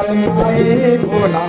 आहे भोला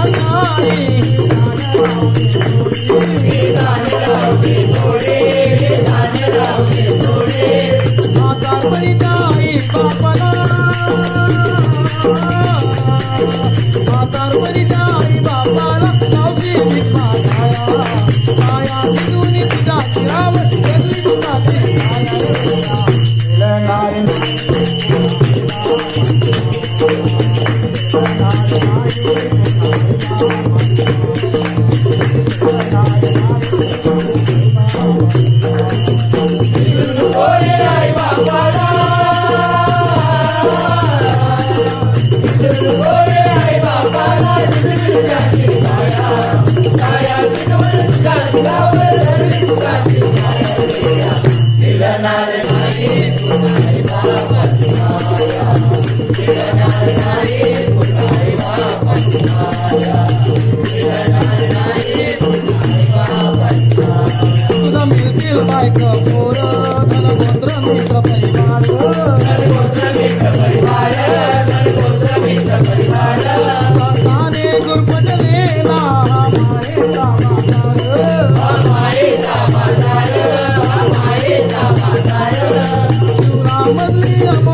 ಮರಿದ Aê,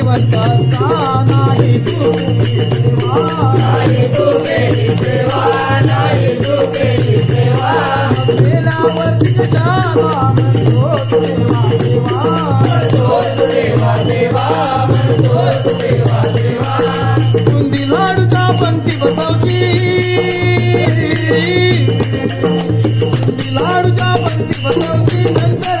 कंदी शिवरामधली अमोल कंदी नको घालू छाया छाया फिरून तुझ्या फुलावर धरली फुलाची आई बाप जिवंत असताना ही तू गेल्यावर तिच्या म्हणतो देवा देवा बुंदी लाडूच्या पंक्ती बसवची लाडूच्या पंक्ती बसवची नंतर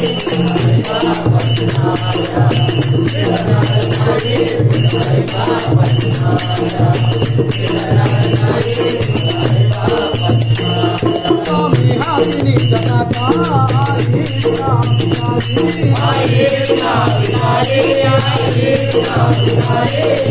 Hare Hare Hare Hare